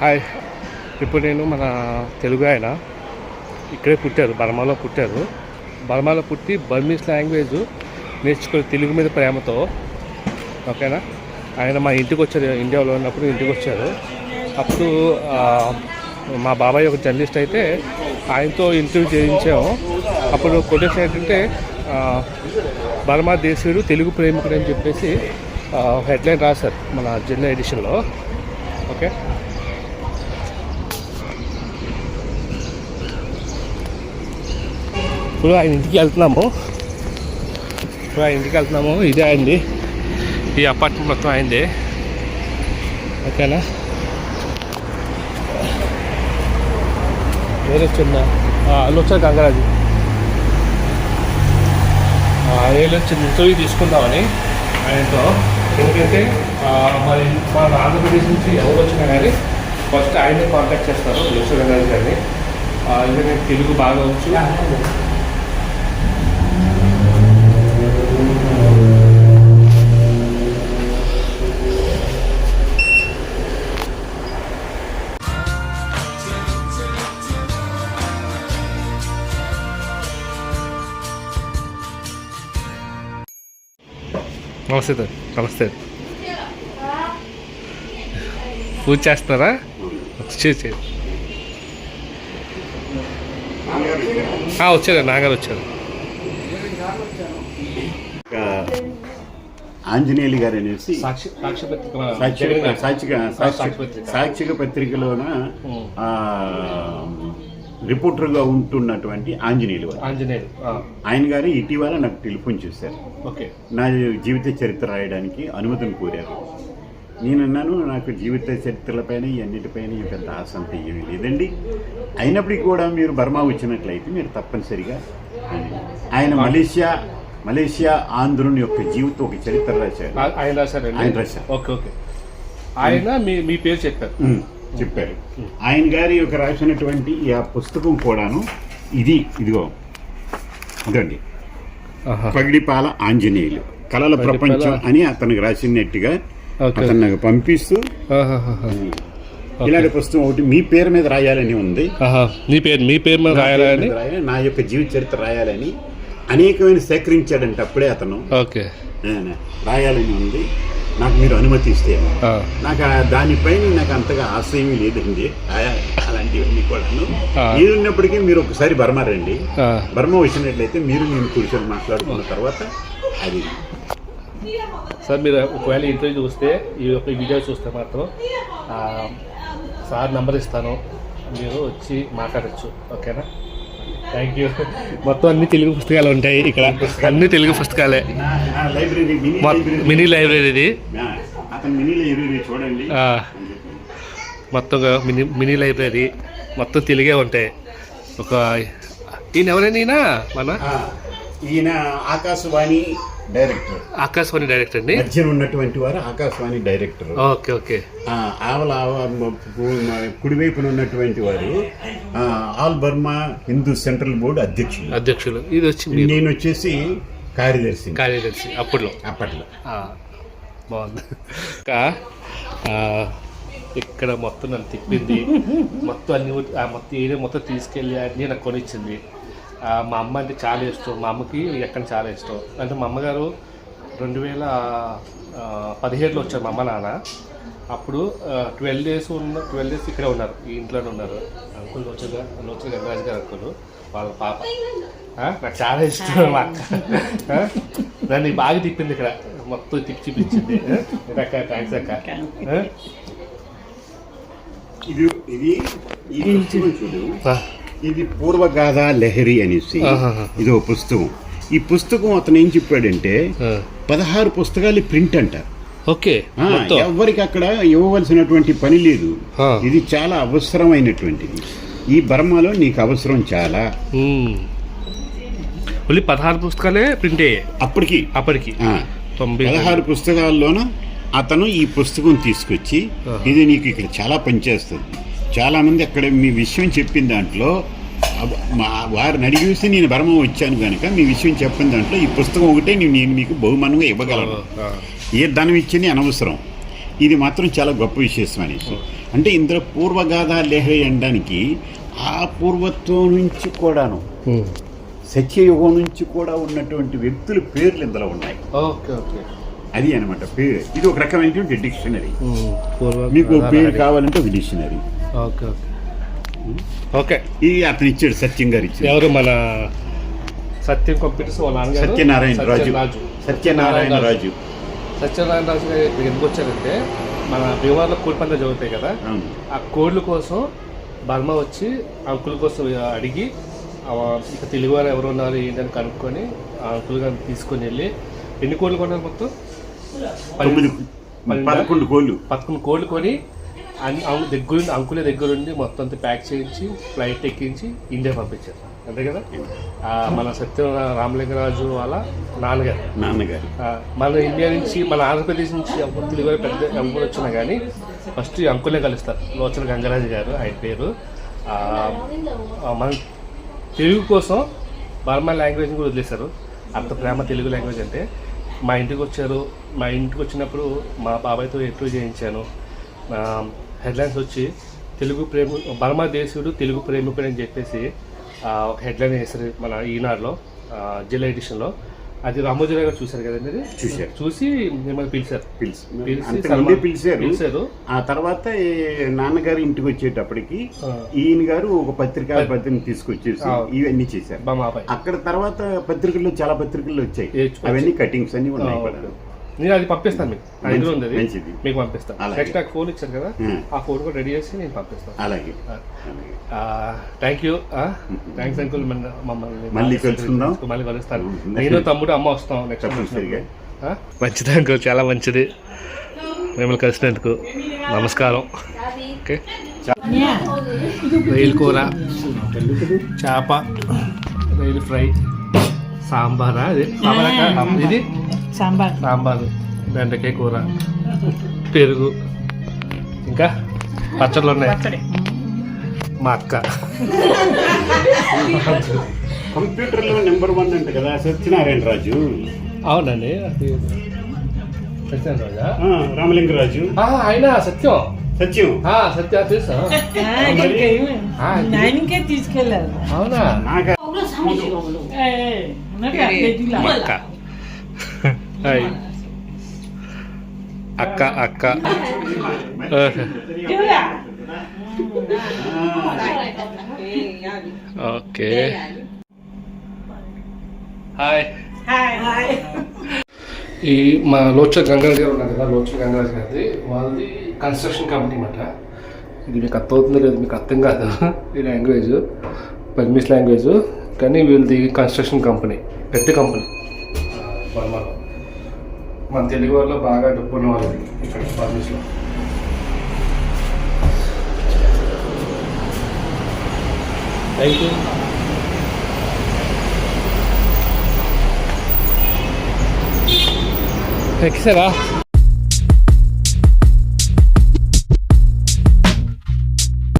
Hi. ఇప్పుడు నేను మన తెలుగు ఆయన. ఇక్కడే పుట్టారు బర్మాలో పుట్టారు. బర్మాలో పుట్టి బర్మీస్ లాంగ్వేజ్ నేర్చుకుని తెలుగు మీద ప్రేమతో ఓకేనా? ఆయన మా ఇంటికి వచ్చారు ఇండియాలో ఉన్నప్పుడు ఇంటికి వచ్చారు. అప్పుడు మా బాబాయ్ ఒక జర్నలిస్ట్ అయితే ఆయనతో ఇంటర్వ్యూ చేయించాము అప్పుడు కొటేషన్ ఏంటంటే బర్మా దేశీయుడు తెలుగు ప్రేమికుడు అని చెప్పేసి హెడ్లైన్ రాశారు మన జర్నల్ ఎడిషన్లో. ఓకే? ఇప్పుడు ఆయన ఇంటికి వెళ్తున్నాము. ఇప్పుడు ఆయన ఇంటికి వెళ్తున్నాము. ఇదే అయింది ఈ అపార్ట్మెంట్ మొత్తం అయింది ఓకేనా? వేరే వచ్చిందా అల్లు వచ్చారు గంగరాజు. ఏళ్ళు వచ్చింది ఇంటర్వ్యూ తీసుకుందామని ఆయనతో. ఎందుకంటే మరి మన ఆంధ్రప్రదేశ్ నుంచి ఎవరు వచ్చినా కానీ ఫస్ట్ ఆయన్ని కాంటాక్ట్ చేస్తారు యోగేశ్వర గంగరాజు గారిని. ఆ, ఎందుకంటే తెలుగు బాగా వచ్చు. నమస్తే సార్. నమస్తే. పూజ చేస్తారా చేసి వచ్చారు నాగారు వచ్చారు. ఆంజనేయులు గారు అనేసి సాక్షి సాక్షి పత్రిక సాక్షిక సాక్షిక సాక్షి సాక్షి పత్రిక. సాక్షిక పత్రికలోన రిపోర్టర్గా ఉంటున్నటువంటి ఆంజనేయులు ఆంజనేయులు ఆయన గారు ఇటీవల నాకు టెలిఫోన్ చేశారు. ఓకే. నా జీవిత చరిత్ర రాయడానికి అనుమతిని కోరారు. నేనన్నాను నాకు జీవిత చరిత్రలపైన ఇవన్నిటిపైన పెద్ద ఆశ అంత ఏమీ లేదండి. అయినప్పటికీ కూడా మీరు బర్మా వచ్చినట్లయితే మీరు తప్పనిసరిగా. ఆయన మలేషియా మలేషియా ఆంధ్రుని యొక్క జీవితం ఒక చరిత్ర రాశారు ఆయన రాశారండి? ఆయన రాశారు. Okay okay. ఆయన మీ మీ పేరు చెప్పారు. చెప్పారు. ఆయన గారి యొక్క రాసినటువంటి ఆ పుస్తకం కూడాను ఇది ఇదిగో. ఇదండి. పగిడిపాల ఆంజనేయులు. కళల ప్రపంచం అని అతనికి రాసినట్టుగా అతను నాకు పంపిస్తూ. ఇలాంటి పుస్తకం ఒకటి మీ పేరు మీద రాయాలని ఉంది. మీ పేరు మీ పేరు మీద రాయాలని? నా యొక్క జీవిత చరిత్ర రాయాలని. అనేకమైన సేకరించాడంటే అప్పుడే అతను. ఓకే. రాయాలని ఉంది. నాకు మీరు అనుమతి ఇస్తే. నాకు దానిపైన నాకు అంతగా ఆశయం లేదండి. అలాంటివన్నీ కూడాను. ఏదున్నప్పటికీ మీరు ఒకసారి బర్మా రండి. బర్మా వచ్చినట్లయితే మీరు నేను కూర్చొని మాట్లాడుకున్న తర్వాత అది. సార్ మీరు ఒకవేళ ఇంటర్వ్యూ చూస్తే ఈ యొక్క వీడియో చూస్తే మాత్రం సార్ నంబర్ ఇస్తాను. మీరు వచ్చి మాట్లాడచ్చు. ఓకేనా? థ్యాంక్ యూ మొత్తం అన్ని తెలుగు పుస్తకాలు ఉంటాయి ఇక్కడ. అన్ని తెలుగు పుస్తకాలే. Library mini library mini library ఇది మినీ చూడండి మొత్తం మినీ మినీ లైబ్రరీ. మొత్తం తెలుగే ఉంటాయి. ఒక ఈయన ఎవరైనా ఈయన? మన? ఈయన ఆకాశవాణి డైరెక్టర్. ఆకాశవాణి డైరెక్టర్ అండి మధ్యన ఉన్నటువంటి వారు ఆకాశవాణి డైరెక్టర్. Okay okay. ఆవల కుడివైపున ఉన్నటువంటి వారు all Burma Hindu central board అధ్యక్షులు. అధ్యక్షులు. ఇది వచ్చి మీరు. నేను వచ్చేసి కార్యదర్శి. కార్యదర్శి అప్పట్లో. అప్పట్లో. బాగుంది. ఇంకా ఇక్కడ మొత్తం నన్ను తిప్పింది. మొత్తం అన్ని మొత్తం ఏరియా మొత్తం తీసుకెళ్ళి అన్నీ నాకు కొనిచ్చింది. మా అమ్మ అంటే చాలా ఇష్టం. మా అమ్మకి ఎక్కడ చాలా ఇష్టం. అంటే మా అమ్మగారు రెండు వేల పదిహేడులో వచ్చారు మా అమ్మ నాన్న. అప్పుడు ట్వెల్వ్ డేస్ ఉన్న ట్వెల్వ్ డేస్ ఇక్కడే ఉన్నారు. ఈ ఇంట్లోనే ఉన్నారు. అంకుల్ లోచగా లోచగా గంగరాజు గారు అంకుల్ వాళ్ళ పాప. నాకు చాలా ఇష్టం మా అక్క. నన్ను బాగా తిప్పింది ఇక్కడ. మొత్తం తిప్పి చూపించింది. అక్క థ్యాంక్స్ అక్క? ఇది ఇది చూడు. ఆ, ఇది పూర్వగాథ లహరి అనేసి. ఇది ఒక పుస్తకం. ఈ పుస్తకం అతను ఏం చెప్పాడంటే. పదహారు పుస్తకాలు ప్రింట్ అంట. ఓకే ఎవ్వరికి అక్కడ ఇవ్వవలసినటువంటి పని లేదు. ఇది చాలా అవసరమైనటువంటిది. ఈ బర్మాలో నీకు అవసరం చాలా. ఓన్లీ పదహారు పుస్తకాలే ప్రింట్? అయ్యాయి అప్పటికి. అప్పటికి పదహారు పుస్తకాల్లోన అతను ఈ పుస్తకం తీసుకొచ్చి. ఇది నీకు ఇక్కడ చాలా పనిచేస్తుంది. చాలా మంది అక్కడ మీ విషయం చెప్పిన దాంట్లో వారిని అడిగి చూసి నేను బర్మ వచ్చాను కనుక మీ విషయం చెప్పిన దాంట్లో ఈ పుస్తకం ఒకటే నేను నేను మీకు బహుమానంగా ఇవ్వగలను. ఏ ధనం ఇచ్చింది అనవసరం. ఇది మాత్రం చాలా గొప్ప విశేషం అనేసి. అంటే ఇందులో పూర్వగాథ లేహరి అనడానికి ఆ పూర్వత్వం నుంచి కూడాను సత్యయుగం నుంచి కూడా ఉన్నటువంటి వ్యక్తుల పేర్లు ఇందులో ఉన్నాయి. Okay okay. అది అనమాట పేరు. ఇది ఒక రకమైనటువంటి డిక్షనరీ. మీకు పేరు కావాలంటే ఒక డిక్షనరీ. Okay okay. ఓకే. ఇది అతను ఇచ్చాడు సత్యం గారు ఇచ్చాడు. ఎవరు మన సత్యం కంప్యూటర్స్ వాళ్ళ నాన్నగారు? సత్యనారాయణ రాజు. రాజు. సత్యనారాయణ రాజు. సత్యనారాయణ రాజు గారు ఎందుకు వచ్చారంటే మన భీమవరంలో కోడి పందాలు జరుగుతాయి కదా ఆ కోడ్ల కోసం బర్మ వచ్చి అంకుల్ కోసం అడిగి ఆ ఇక తెలుగు వారు ఎవరు ఉన్నారు ఏంటని కనుక్కొని ఆ అంకుల్ గారిని తీసుకొని వెళ్ళి ఎన్ని కోళ్ళు కొన్నారు మొత్తం? పదకొండు కోళ్ళు పదకొండు కోళ్ళు కొని దగ్గరుండి అంకులే దగ్గరుండి మొత్తం అంతా ప్యాక్ చేయించి ఫ్లైట్ ఎక్కించి ఇండియా పంపించారు. అంతే కదా? మన సత్యం రామలింగరాజు వాళ్ళ నాన్నగారు. నాన్నగారు. మన ఇండియా నుంచి మన ఆంధ్రప్రదేశ్ నుంచి ఎవరు తెలుగు వారు పెద్ద ఎవరు వచ్చినా కానీ ఫస్ట్ ఈ అంకులే కలుస్తారు. లోచన గంగరాజు గారు ఆయన పేరు. మన తెలుగు కోసం బర్మా లాంగ్వేజ్ కూడా వదిలేశారు. అంత ప్రేమ తెలుగు లాంగ్వేజ్ అంటే మా ఇంటికి వచ్చారు. మా ఇంటికి వచ్చినప్పుడు మా బాబాయ్తో ఇంటర్వ్యూ చేయించాను. హెడ్లైన్స్ వచ్చి తెలుగు ప్రేమ బర్మా దేశుడు తెలుగు ప్రేమికుడు అని చెప్పేసి ఆ, ఒక హెడ్లైన్ వేశారు మన ఈనాడులో జిల్లా ఎడిషన్లో. అది రామోజీరావు గారు చూశారు కదండి చూశారు. చూసి మిమ్మల్ని పిలిచారు. పిలిచి పిలిచారు. పిలిచారు. ఆ తర్వాత ఈ నాన్నగారు ఇంటికి వచ్చేటప్పటికి ఈయన గారు ఒక పత్రికా పత్రికను తీసుకొచ్చేసి. ఇవన్నీ చేశారు. అక్కడ తర్వాత పత్రికల్లో చాలా పత్రికల్లో వచ్చాయి. అవన్నీ కటింగ్స్ అన్ని ఉన్నాయి. నేను అది పంపిస్తాను మీకు. నా దగ్గర ఉంది అది మంచిది. మీకు పంపిస్తాను. అలాగే. నెక్స్ట్ నాకు ఫోన్ ఇచ్చారు కదా ఉం. ఆ ఫోన్ కూడా రెడీ చేసి నేను పంపిస్తాను. అలాగే. థ్యాంక్ యూ థ్యాంక్స్ అంకుల్ మమ్మల్ని మళ్ళీ కలుసుకుందాం. మళ్ళీ కలుస్తాను. నేను తమ్ముడు అమ్మ వస్తాం నెక్స్ట్. మంచిది అంకుల్ చాలా మంచిది. మిమ్మల్ని కలిసినందుకు నమస్కారం. ఓకే? రొయ్యల కూర చేప రొయ్యల ఫ్రై సాంబారా? ఇది సాంబారా ఇది సాంబార్. సాంబారు బెండకాయ కూర పెరుగు ఇంకా పచ్చళ్ళు ఉన్నాయి. పచ్చడి. మా అక్క. కంప్యూటర్లో నెంబర్ వన్ అంట కదా సత్యనారాయణ రాజు. అవునండి అది సత్యం రోజా? ఆ, రామలింగరాజు. ఆయన సత్యం. సత్యం. ఆ, సత్యం తెలుసా? తీసుకెళ్ళారు. అవునా? నాకు ఏ, ఉన్నది అద్దెదిలా. మా అక్క హాయ్ అక్క అక్క? ఓకే హాయ్ ఈ మా లోచ గంగారాజ్ గారు ఉన్నారు కదా లోచ గంగారాజ్ గారిది వాళ్ళది కన్స్ట్రక్షన్ కంపెనీ అన్నమాట ఇది మీకు అర్థం అవుతుందో లేదు మీకు అర్థం కాదు ఈ లాంగ్వేజ్ బర్మీస్ లాంగ్వేజ్ కానీ వీళ్ళది కన్స్ట్రక్షన్ కంపెనీ పెద్ద కంపెనీ బర్మాలో మన తెలుగు వాళ్ళు బాగా డబ్బు ఉన్న వాళ్ళది ఇక్కడ బర్మీస్లో థ్యాంక్ యూ ఎక్సరా